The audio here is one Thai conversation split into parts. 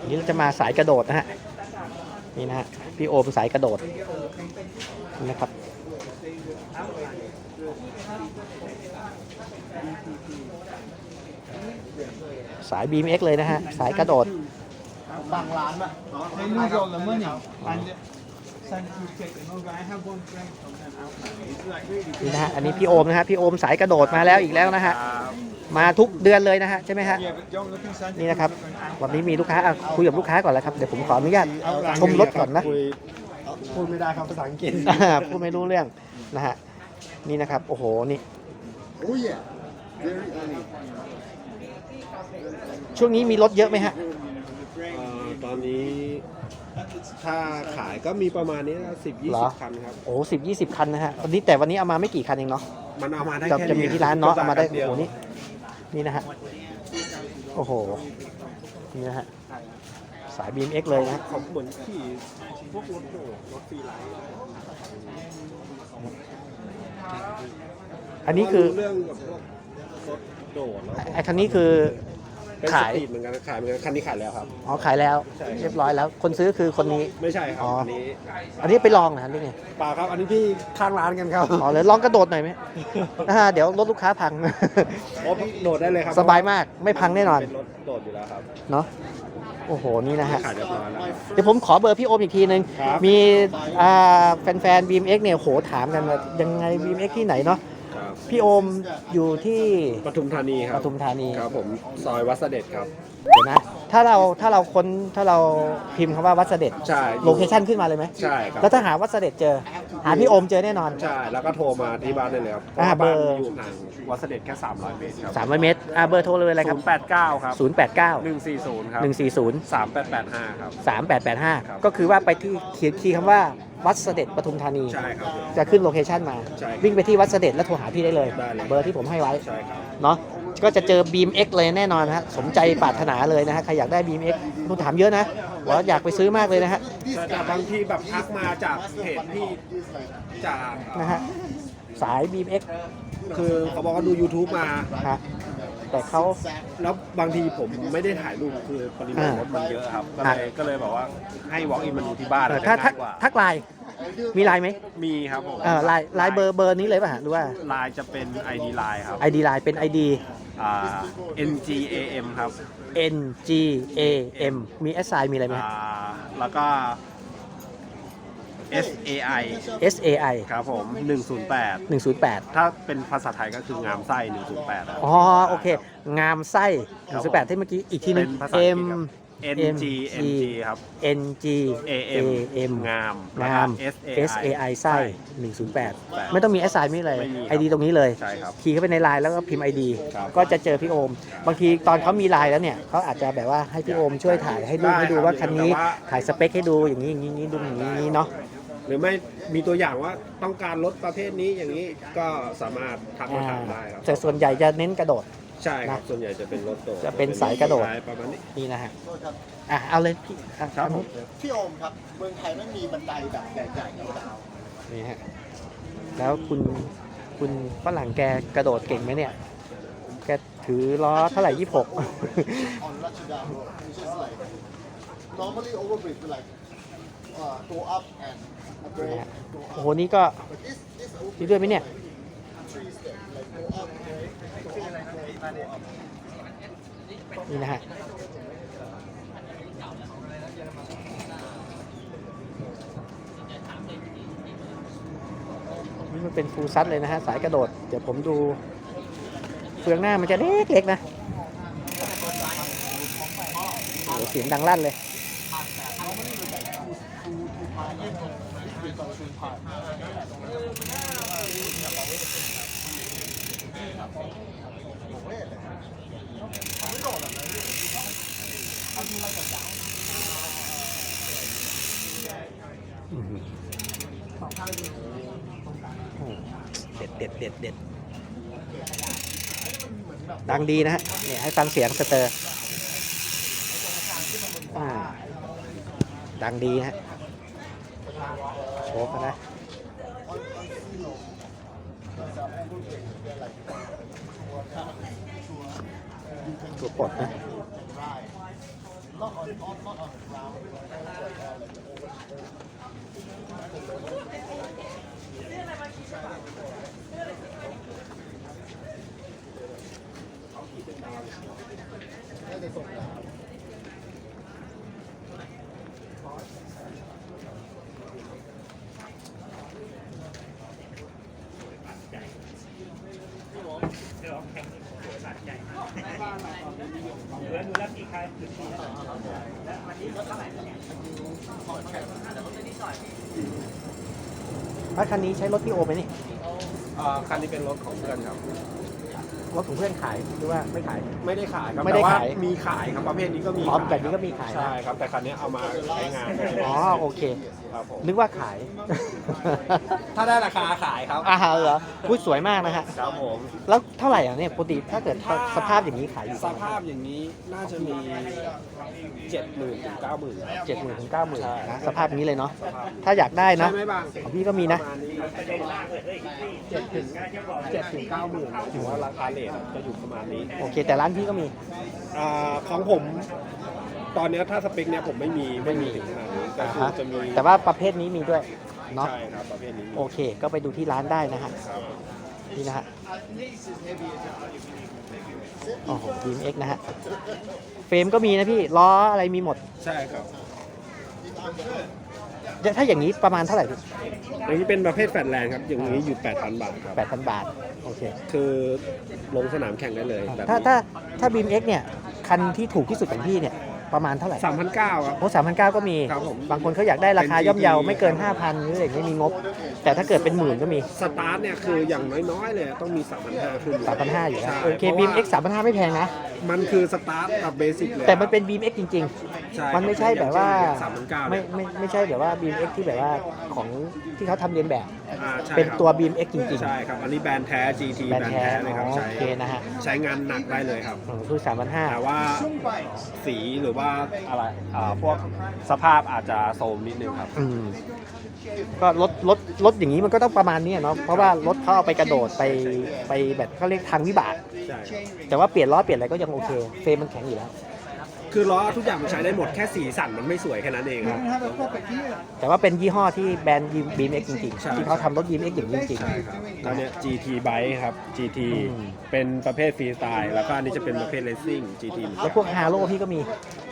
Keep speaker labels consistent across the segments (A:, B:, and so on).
A: อันนี้เราจะมาสายกระโดดนะฮะ นี่นะฮะ พี่โอมสายกระโดดนี่นะครับสาย BMX เลยนะฮะ สายกระโดด
B: They lose all the money and send it to take it over. I have one friend from them out now. It's like really
A: นี่นะฮะอันนี้พี่โอมนะฮะพี่โอมสายกระโดดมาแล้วอีกแล้วนะฮะมาทุกเดือนเลยนะฮะใช่ไหมฮะ
B: Yeah, but don't look inside.
A: นี่นะครับวันนี้มีลูกค้าอะคุยกับลูกค้าก่อนแล้วครับเดี๋ยวผมขออนุญาตชมรถก่อนนะ
C: คุยพูดไม่ได้ครับภาษาอังกฤษ
A: อ่าพูดไม่รู้เรื่องนะฮะนี่นะครับโอ้โหนี่
C: Oh yeah very early
A: ช่วงนี้มีรถเยอะไหมฮะ
C: ตอนนี้ ถ้าขายก็มีประมาณนี้สิบยี่
A: เหร
C: สิ
A: อ
C: บคันครับ
A: โอ้สิบยี่สิบคันนะฮะวันนี้แต่วันนี้เอามาไม่กี่คันเองเนาะ
C: มันเอามาได้
A: จะ
C: แค่
A: จะมีที่ร้านเนาะเอามาได้
C: เดี
A: โอ้
C: ยว
A: โหนี่นี่นะฮะโอ้โหนี่นะฮะสาย BMX เลยนะฮะ
C: เขาเหมือนขี่พวกรถโดดรถฟรีไลท์
A: อันนี้คือ
C: รู้เรื่องกับพวกรถโดดแล้ว
A: ไอ้คันนี้คือ
C: เป็น
A: ขาย
C: สปีดเหมือนกันขายเหมือนกันคันนี้ขายแล้วครับ
A: อ๋อขายแล้ว
C: ใช่
A: เรียบร้อยแล้ว คนซื้อคือคนนี้
C: ไม่ใช่ครับ
A: อ๋ออั
C: อันนี้
A: อันนี้ไปลองนะฮะหรือไง
C: เปล่าครับ อันนี้พี่ข้างร้านกันครับ
A: อ๋อเลยลองกระโดดหน่อยไหมอ่าเดี๋ยวรถลูกค้าพัง
C: โอ้โดดได้เลยครับ
A: สบายมากไม่พังแน่นอน
C: เป็นรถโดดอยู่แล้วครับ
A: เนาะโอ้โหนี่นะฮะ
C: ขายเรียบร้อยแล้ว
A: เดี๋ยวผมขอเบอร์พี่โอมอีกทีนึง
C: ครับ
A: มีอ่าแฟนๆ BMX เนี่ยโหถามกันว่ายังไง BMX ที่ไหนเนาะ
C: ครับ
A: พี่โอมอยู่ที่
C: ปทุมธานีค
A: ป
C: รับ
A: ทุมธานี
C: ครับผมซอยวัดเสด็จครับ
A: เดี๋ยวนะ ถ้าเราถ้าเราค้นถ้าเราพิมพ์คำว่าวัดเสด็จ
C: ใช่
A: โลเคชั่นขึ้นมาเลยไหม
C: ใช่ครับ
A: แล้วถ้าหาวัดเสด็จเจอ หาพี่โอมเจอแน่นอน
C: ใช่ แล้วก็โทรมาที่บ้านได้เลยครับ
A: อ่า
C: พะว่บ้าน
A: เบอร์
C: อยู่ห่างวัดเสด็จแค่ 300 เมตรครับ
A: 300 เมตรอ่าเบอร์โทรเลยอะไรครับ
C: 089 ครับ
A: 089
C: 140 ครับ
A: 140
C: 3885 ครับครับ
A: 3885 ก็คือว่าไปที่เขียนคีย์คำว่าวัดเสด็จปทุมธานี
C: ใช่ครับ
A: จะขึ้นโลเคชันมา
C: ใช่ครับ
A: วิ่งไปที่วัดเสด็จแล้วโทรหาพี่ได้เลย
C: ได้เลย
A: เบอร์ที่ผมให้ไว้
C: ใช่ครับ
A: เนาะ ก็จะเจอ Beam X เลยแน่นอนนะฮะสมใจปรารถนาเลยนะฮะใครอยากได้ Beam X ต้องถามเยอะนะว่าอยากไปซื้อมากเลยนะฮะ
C: แต่บางทีแบบทักมาจากเพจที่จาก
A: นะฮะสาย Beam X
C: คือเขาบอกว่าดู YouTube มา
A: ฮะแต่เขา
C: แล้วบางทีผมไม่ได้ถ่ายรูปคือปริมาณ
A: อ่าร
C: ถมันเยอะครับ ก็
A: อะ
C: เลยก็เลยบอกว่าให้ walk in มาดูที่บ้าน
A: เออ
C: จะ
A: ถ้าทั
C: ง่ากยกว่า
A: ทักไลน์มีไลน์ไหม
C: มีครับผม
A: เออไลน์ไลน์เบอร์เบอร์นี้เลยป่ะฮะหรือว่า
C: ไลน์จะเป็น ID ไลน์ครับ
A: ID ไลน์เป็น ID
C: อ่า NGAM ครับ
A: N G A M มี S I มีอะไรไหม
C: อ่า แล้วก็ SAI
A: S A I
C: ครับผม 108
A: 108
C: ถ้าเป็นภาษาไทยก็คืองามไส้ 108ครับ
A: อ๋อ โอเค งามไส้
C: ครับผม
A: 108ที่เมื่อกี้อีกทีหนึ
C: เป็
A: ง
C: นภาษาอัง
A: M
C: กฤษครับ NG NG ครับ
A: N G
C: AM
A: M
C: งาม
A: งาม
C: แล้วก็
A: S A I ไส้108 ไม่ต้องมี S I ไม่เลย
C: ไม่มีครับ
A: ID ตรงนี้เลย
C: ใช่ครับ
A: คีย์เข้าไปในไลน์แล้วก็พิมพ์ ID
C: ครับ
A: ก็จะเจอพี่โอม บางทีตอนเขามีไลน์แล้วเนี่ยเขาอาจจะแบบว่าให้พี่โอมช่วยถ่ายให้ดู
C: ได้
A: ให้ดู
C: ครับ
A: ว่าคันนี้
C: แต่ว่า
A: ถ่ายสเปคให้ดูอย่างนี้อย่างนี้อย่างนี้ดูอย่างนี้อย่างนี้เนาะ
C: หรือไม่มีตัวอย่างว่าต้องการรถประเภทนี้อย่างนี้ก็สามารถทักมาถามได้ครับ
A: แต่ส่วนใหญ่จะเน้นกระโดด
C: ใช่ครับ
A: นะ
C: ส่วนใหญ่จะเป็นรถโดด
A: จะเป็นสายกระโดด
C: สายประมาณนี้
A: นี่นะฮะอะเอาเลยพี่อะ
C: ครับ
A: อัน
C: ผ
A: นู้
C: ม
A: น
D: พี่โอมครับ เมืองไทยไม่มีบันไดแบบใหญ่ๆยาว
A: นี่ฮะแล้วคุณคุณฝรั่งแกกระโดดเก่งไหมเนี่ย แกถือล้อเท่าไหร่ยี่หก
D: ๆ on Rachida Road which is like normally overbridge like uh, go up and a brake go
A: โอ้
D: up
A: โหนี่ก็
D: but this this
A: นี่ด้วยไหมเนี่ย
D: three step like go up brake go up brake go up
A: นี่นะฮะนี่มันเป็นฟูลซัดเลยนะฮะ สายกระโดด เดี๋ยวผมดู เฟืองหน้ามันจะเล็กๆนะโอ้เสียงดังลั่นเลย เด็ดเด็ดเด็ดเด็ดดังดีนะฮะเนี่ยให้ฟังเสียงสเตอร์อ่าดังดีฮะโชว์กันนะตัวปลดนะ
D: not on, on not on ground. Yeah, they sold down.
A: แล้วคั นนี้ใช้รถพี่โอไหมนี่
C: อ่าคันนี้เป็นรถของเพื่อนครับ
A: รถของเพื่อนขายหรือว่าไม่ขาย
C: ไม่ได้ขายครับ
A: ไม่ได้
C: แต่ว่
A: ขาย
C: มีขายครับประเภทนี้ก็มี
A: อ๋อ
C: ขาย
A: แบบนี้ก็มีขายนะ
C: ใช่ครับ แต่คันนี้เอามาใช้งาน
A: อ๋อโอเค
C: ครับผม
A: นึกว่าขาย
C: ถ้าได้ราคาขายครับ
A: อ่าเหรอพูดสวยมากนะฮะ
C: ครับผม
A: แล้วเท่าไหร่อะเนี่ยปกติถ้าเกิดสภาพอย่างนี้ขายอยู่
C: สภาพอย่างนี้น่าจะมี เจ็ดหมื่นถึงเก้าหมื่น
A: เจ็ดหมื่นถึงเก้าหมื่น
C: ใช่
A: นะสภาพนี้เลยเนาะถ้าอยากได้นะ
C: ใช่ไหมบ้าง
A: ของพี่ก็มีนะ
C: ประมาณนี้เจ็ดถึงเจ็ดถึงเก้าหมื่นถือว่าราคาเลทจะอยู่ประมาณนี้
A: โอเค แต่ร้านพี่ก็มี
C: อ่าของผม ตอนเนี้ยถ้าสเปคเนี้ยผมไม่มีไม่มีถึงขนาดนี้แต่
A: อ่า
C: คือ
A: ฮะ
C: จะมี
A: แต่ว่าประเภทนี้มีด้วยเนาะ
C: ใช่ครับประเภทนี้มี
A: โอเค ก็ไปดูที่ร้านได้นะฮะ
C: ครับ
A: นี่นะฮะ โอ้โหบีมเอ็กนะฮะ เฟรมก็มีนะพี่ล้ออะไรมีหมด
C: ใช่ครับ
A: ถ้าอย่างนี้ประมาณเท่าไหร่พี่
C: อันนี้เป็นประเภทแฟลตแลนด์ครับ อย่างนี้อยู่ 8,000 บาทครับ
A: แปดพันบาท โอเค
C: คือลงสนามแข่งได้เลยแบบ
A: ถ้าถ้าถ้าบีมเอ็กเนี่ย คันที่ถูกที่สุดของพี่เนี่ย ประมาณเท่าไหร่
C: สามพันเก้าครับ
A: โอ้สามพันเก้าก็มี
C: ครับผม
A: บางคนเขาอยากได้ราคา
C: เป็น
A: ย่อมเยา
C: GT
A: ไม่เกิน 5,000หรืออะไรอย่างนี้มีงบ แต่ถ้าเกิดเป็นหมื่นก็มี
C: สตาร์ทเนี่ยคืออย่างน้อยๆเลยต้องมี3,500ขึ้น
A: 3,500อยู่แล้ว
C: ใช่
A: โอเค
C: พราะ
A: บีม
C: ว่า
A: เอ็กสามพันห้าไม่แพงนะ
C: มันคือสตาร์ทกับเบสิกเลย
A: แต่มันเป็นบีมเอ็กจริง
C: ใช่
A: ๆมันไม่ใช่แบบว่า
C: สามพันเก้า
A: ไม่ไม่ไม่ใช่แบบว่าบีมเอ็กที่แบบว่าของที่เขาทำเรียนแบบ
C: ใช่
A: เป็น
C: ครับ
A: ตัวบีมเอ็กจริง
C: ใช่ครับ อันนี้แบรนด์แท้ GT
A: แบรนด์แท้
C: เลยครับ
A: อ๋อ
C: ใช้
A: โอเคนะฮะ
C: ใช้งานหนักได้เลยครับ
A: ๆคือสามพันห้า
C: แต่ว่าสีหรือว่าอะไรอ่าพวกสภาพอาจจะโทรมนิดนึงครับ
A: อืม ก็รถรถรถอย่างนี้มันก็ต้องประมาณนี้อะเนาะเพราะว่ารถเขาเอาไปกระโดดไปไปแบบเขาเรียกทางวิบาก
C: ใช่ครับ
A: แต่ว่าเปลี่ยนล้อเปลี่ยนอะไรก็ยังโอเค เฟรมมันแข็งอยู่แล้ว
C: คือล้อทุกอย่างมันใช้ได้หมดแค่สีสันมันไม่สวยแค่นั้นเองครับ
B: have a pocket here.
A: แต่ว่าเป็นยี่ห้อที่แบรนด์บีมเอ็กจริง
C: ใช่
A: ๆ ที่เขาทำรถบีมเอ็กอย่างนี้จริง
C: ใช่ครับตอนเนี้ย GT Bike ครับ GT
A: อืม
C: เป็นประเภทฟรีสไตล์แล้วก็อันนี้จะเป็นประเภทเลสซิ่ง GT
A: ๆแล้วพวกฮาโ o พี่ก็มี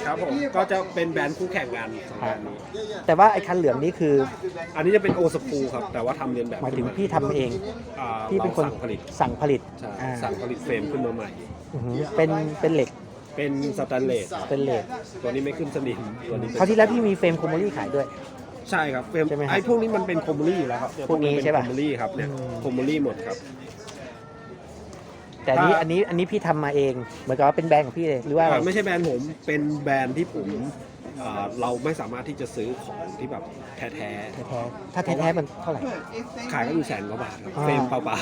C: ครับผมก็จะเป็นแบรนด์คู่แข่งกันสองแบรนด์นี้
A: แต่ว่าไอ้คันเหลืองนี้คือ
C: อันนี้จะเป็นโอสปูครับ แต่ว่าทำเรียนแบบ
A: หมายถึง
C: ขึ้น
A: พี่ทำเอง
C: อ่า
A: พี่เป็นคน
C: ราสั่งผลิต
A: สั่งผลิต
C: ใช่
A: อ่า
C: สั่งผลิตเฟรมขึ้นมาใหม่
A: อือหือเป็นเป็นเหล็ก
C: เป็นสแตนเลส
A: เป็นเหล็ก
C: ตัวนี้ไม่ขึ้นสนิมตัวนี้เป็น
A: คราวที่แล้วพี่มีเฟรมโคมโมลี่ขายด้วย
C: ใช่ครับเฟรม
A: ใช่ไหมครับ
C: ไอ้พวกนี้มันเป็นคอมมูลี่อยู่แล้วครับเย
A: พวกนี้ใช่ปะ
C: เป็นคอมมูลี่ครับเนี่ย
A: อืม
C: คอมมูลี่หมดครับ
A: แต่อันนี้
C: ถ้า
A: อันนี้อันนี้พี่ทำมาเอง เหมือนกับว่าเป็นแบรนด์ของพี่เลยหรือว่าอะไร
C: อ่าไม่ใช่แบรนด์ผมเป็นแบรนด์ที่ผมอ่า เราไม่สามารถที่จะซื้อของที่แบบแท้
A: แท้ๆถ้าแท้ๆมันเท่าไหร่
C: ๆขายก็อยู่แสนกว่าบาทครับ
A: อ่า
C: เฟรมเปล่า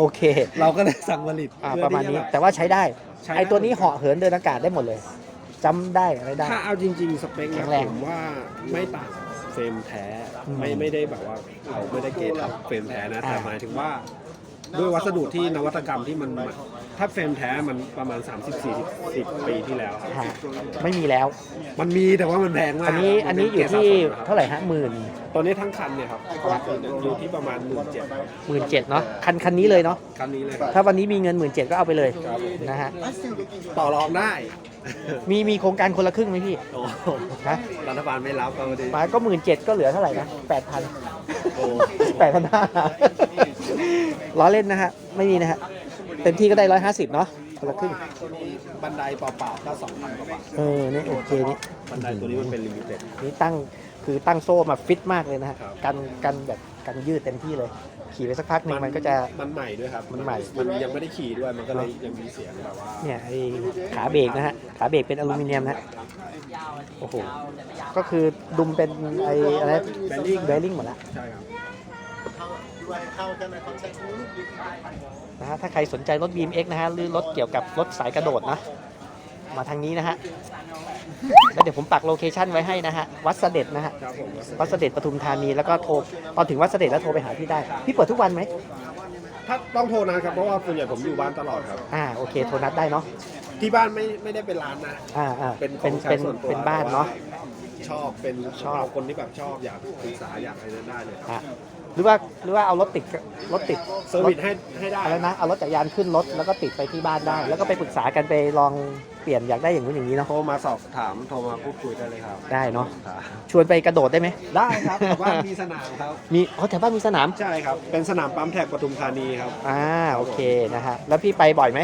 A: โอเค
C: ๆเราก็เลยสั่งผลิต
A: อ่า
C: เพื่อ
A: ประมาณ
C: ที่จ
A: นี้
C: แบบ
A: แต่ว่าใช้ได้
C: ใช้ได้
A: ไอตัวนี้เหาะเหินเดินอากาศได้หมดเลยจำได้อะไรได้
C: ถ้าเอาจริง ๆ สเปค
A: แข็
C: เนี่ย
A: งแรง
C: ผมว่าไม่ต่างเฟรมแท้
A: อืม
C: ไม่ไม่ได้แบบว่าเราไม่ได้เกณฑ์เอาเฟรมแท้นะแต่
A: อ่า
C: หมายถึงว่า ด้วยวัสดุที่นวัตกรรมที่มันถ้าเฟรมแท้มันประมาณ 30 40ปีที่แล้วครับ
A: ฮะไม่มีแล้ว
C: มันมีแต่ว่ามันแพงมาก
A: อันนี้
C: ครับ
A: อันนี้อยู่ที่เท่าไหร่ฮะหมื่น
C: ตอนนี้ทั้งคันเนี่ยครับอยู่ที่ประมาณหมื่นเจ็ด
A: หมื่นเจ็ดเนาะคันคันนี้เลยเนาะ
C: คันนี้เลยครับ
A: ถ้าวันนี้มีเงินหมื่นเจ็ดก็เอาไปเลย
C: ครับ
A: นะฮะ
C: ต่อรองได้
A: มีมีโครงการคนละครึ่งไหมพี่
C: โอ้โห
A: นะ
C: รัฐบาลไม่รับก็ดี
A: มาก็หมื่นเจ็ดก็เหลือเท่าไหร่นะแปดพัน
C: โอ้
A: แปดพันห้า ล้อเล่นนะฮะ ไม่มีนะฮะ เต็มที่ก็ได้ร้อยห้าสิบเนาะคนละครึ่ง
C: ตัวนี้บันไดเปล่าๆก็สองพันกว่าบาท
A: เออเนี่ยโอเคนี่
C: บันไดตัวนี้มันเป็นลิมิเต็ด
A: นี่ตั้งคือตั้งโซ่มาฟิตมากเลยนะฮะ
C: ครับ
A: กันกันแบบกันยืดเต็มที่เลย ขี่ไปสักพักหนึ่งมันก็จะ
C: มันใหม่ด้วยครับ
A: มันใหม่
C: มันยังไม่ได้ขี่ด้วยมันก็เลยยังมีเสียงแบบว่า
A: เนี่ยไอขาเบรกนะฮะ ขาเบรกเป็นอลูมิเนียมนะฮะโอ้โห ก็คือดุมเป็นไออะไรแบริ่งแบริ่งหมดละ
C: ใช่ครับ
D: How, how can I contact you?
A: นะฮะถ้าใครสนใจรถ BMX นะฮะหรือรถเกี่ยวกับรถสายกระโดดนะ มาทางนี้นะฮะแล้วเดี๋ยวผมปักโลเคชั่นไว้ให้นะฮะวัดเสด็จนะฮะ
C: ครับผม
A: วัดเสด็จปทุมธานีแล้วก็โทรตอนถึงวัดเสด็จแล้วโทรไปหาพี่ได้ พี่เปิดทุกวันไหม
C: ถ้าต้องโทรนะครับ เพราะว่าส่วนใหญ่ผมอยู่บ้านตลอดครับ
A: อ่าโอเคโทรนัดได้เนาะ
C: ที่บ้านไม่ไม่ได้เป็นร้านนะ
A: อ่าอ่า
C: เป็น
A: เป็น
C: ของใช้
A: เป็น
C: ส่วนตัว
A: เป็นบ้านเนาะ
C: ชอบเป็น
A: ชอบ
C: คนที่แบบชอบอยากปรึกษาอยากอะไรนั้นได้เลย
A: อะ หรือว่าหรือว่าเอารถติดรถติด
C: เซอร์วิสให้ให้ได้
A: อะไรนะเอารถจักรยานขึ้นรถแล้วก็ติดไปที่บ้านได้ แล้วก็ไปปรึกษากันไปลองเปลี่ยนอยากได้อย่างนู้นอย่างนี้เนาะ
C: โทรมาสอบถามโทรมาพูดคุยได้เลยครับ
A: ได้เนาะ
C: ครับ
A: ชวนไปกระโดดได้ไหม
C: ได้ครับแต่ว่ามีสนามครับ
A: มีอ๋อแถวบ้านมีสนาม
C: ใช่ครับ เป็นสนามปั๊มแท็กปทุมธานีครับ
A: อ่าโอเคนะฮะแล้วพี่ไปบ่อยไหม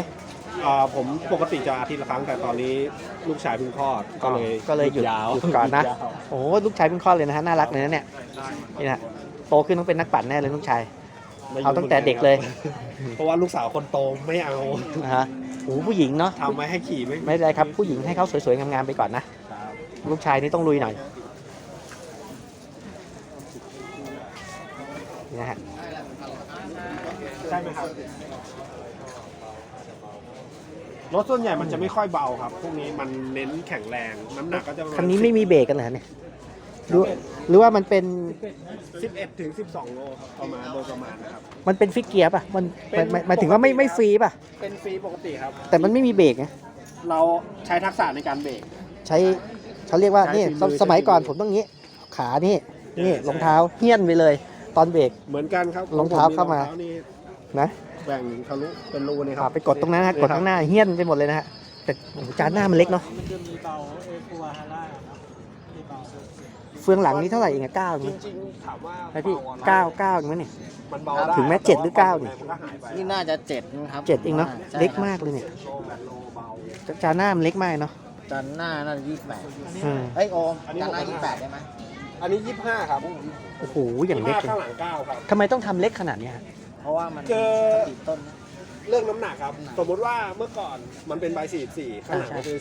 C: อ่าผมปกติจะอาทิตย์ละครั้งแต่ตอนนี้ลูกชายเพิ่งคลอดก็เลย
A: ก็เลยหยุด
C: ยาว
A: หยุดก่อนนะ
C: ยาว
A: โอ้โหลูกชายเพิ่งคลอดเลยนะฮะน่ารักเลยนะเนี่ยนี่นะ โตขึ้นต้องเป็นนักปั่นแน่เลยลูกชาย
C: ไม่รู้
A: เอาตั้งแต่เด็กเลย
C: เพราะว่าลูกสาวคนโตไม่เอา
A: นะฮะโอ้โหผู้หญิงเนาะ
C: ทำไว้ให้ขี่ไม่
A: ไม่เป็นไรครับผู้หญิงให้เขาสวยๆงามๆไปก่อนนะ
C: ครับ
A: ลูกชายนี่ต้องลุยหน่อยนี่นะฮะ
C: ใช่ไหมครับรถส่วนใหญ่มันจะไม่ค่อยเบาครับ พวกนี้มันเน้นแข็งแรง น้ำหนักก็จะประมาณ
A: คันนี้ไม่มีเบรกกันเหรอเนี่ย หรือหรือว่ามันเป็น
C: 11ถึง12 โลครับประมาณโดยประมาณนะครับ
A: มันเป็นฟิกเกียร์ป่ะมัน
C: เป็น
A: หมายหมายถึงว่าไม่ไม่ฟรีป่ะ
C: เป็นฟรีปกติครับ
A: แต่มันไม่มีเบรกไง
C: เราใช้ทักษะในการเบรก
A: ใช้เขาเรียกว่า
C: ใช้
A: นี่
C: ฝีมือ
A: สมัยก่อน
C: ใช้ฝีมือ
A: ผมต้องงี้ ขานี่นี่
C: ใช่
A: รองเท้าเฮี้ยนไปเลยตอนเบรก
C: เหมือนกันครับ
A: รองเท้าเข้ามา
C: รองท้นี่
A: นะ
C: แบ่งทะลุเป็นรูนี่ค
A: อ่า
C: รับ
A: ไปกดตรงนั้นนะกดข้างหน้าเฮี้ยนไปหมดเลยนะฮะแต่โอ้โหจานหน้ามันเล็กเนาะ
B: มันจะมีเบาเอกัวฮาร่า เนาะที่เบา
A: เฟืองหลังนี่เท่าไหร่เองอะเก้าเอง
C: จ
A: มั้ย
C: ริงๆถามว่า
A: ไอพี่
C: บอะ
A: เก้าเก้าเองมั้ยเนี่ย
C: มันเบาได้
A: ถึงแม้เจ็ดหรือเก้านี่
C: แต่ว่ความรุนแรงมันก็หายไป
E: นี่น่าจะเจ็ดนะครับ
A: เจ็ดเองเนาะ
E: ใช่
A: เล็ก
E: ครับ
A: มากเลยเนี่ย
C: โลแปดโลเบา
A: จานหน้ามันเล็กมากเนาะ
E: จันหน้าน่าจะยี่สิบแปด
A: อืม
E: เฮ้ยโอม
C: อันนี้
E: จันหน้า
C: ผม
E: ยี่สิบแปดได้ไหม
C: อันนี้25ครับ
A: โอ้โหอย่างเล็ก
C: 25
A: เลย
C: ข้างหลัง9ครับ
A: ทำไมต้องทำเล็กขนาดเนี้ยฮะ
E: เพราะว่ามัน
C: เจอ
E: ติดต้น
C: เรื่องน้ำหนักครับ สมมุติว่าเมื่อก่อนมันเป็นใบ44ข้างหลังมันเป็น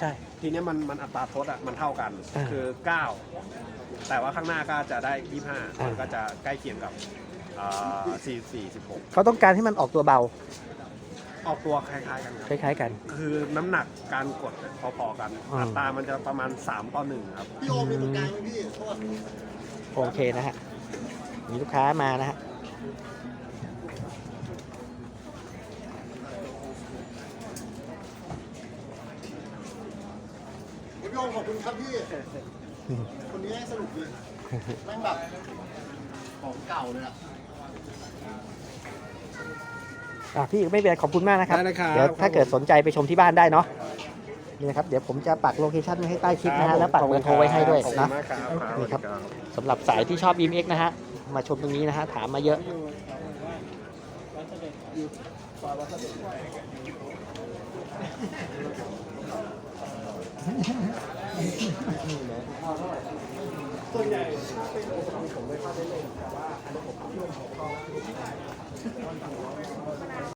A: ใช่
C: 16ทีเนี้ยมันมันอัตราโทษอะมันเท่ากัน
A: อ่า
C: คือ 9 แต่ว่าข้างหน้าก็จะได้ 25มันก็จะใกล้เคียงกับอ่า44 16
A: เขาต้องการให้มันออกตัวเบา
C: ออกตัวคล้ายๆกันครับ
A: คล้ายๆกัน
C: คือน้ำหนักการกดพอๆกัน
A: อืม
C: อัตรามันจะประมาณ 3 ต่อ 1 ครับ
D: พี่โอมมีตรงกลางไหมพี่โทษ
A: โอเคนะฮะมีลูกค้ามานะฮะ
D: โอมขอบคุณครับพี่ คนนี้ให้สนุกดีแม่งแบบของเก่าเลยอะ
A: อะพี่ไม่เป็นไรขอบคุณมากนะครับ
C: ได้เลยครับ
A: เดี๋ยวถ้า
C: ครับ
A: เกิดสนใจไปชมที่บ้านได้เนาะ นี่นะครับ เดี๋ยวผมจะปักโลเคชั่นไว้ให้ใต้คลิปนะฮะ แล้วปักเบอร์โทรไว้ให้ด้วย
C: ขอบคุณ
A: นะ
C: มากครับ
A: นี่ครับสำหรับสายที่ชอบ BMX นะฮะ มาชมตรงนี้นะฮะ ถามมาเยอะ
C: ส่วนใหญ่ถ้าเป็นผมผมไม่ค่อยได้เล่นแต่ว่าอันนี้ผมที่ผมชอบ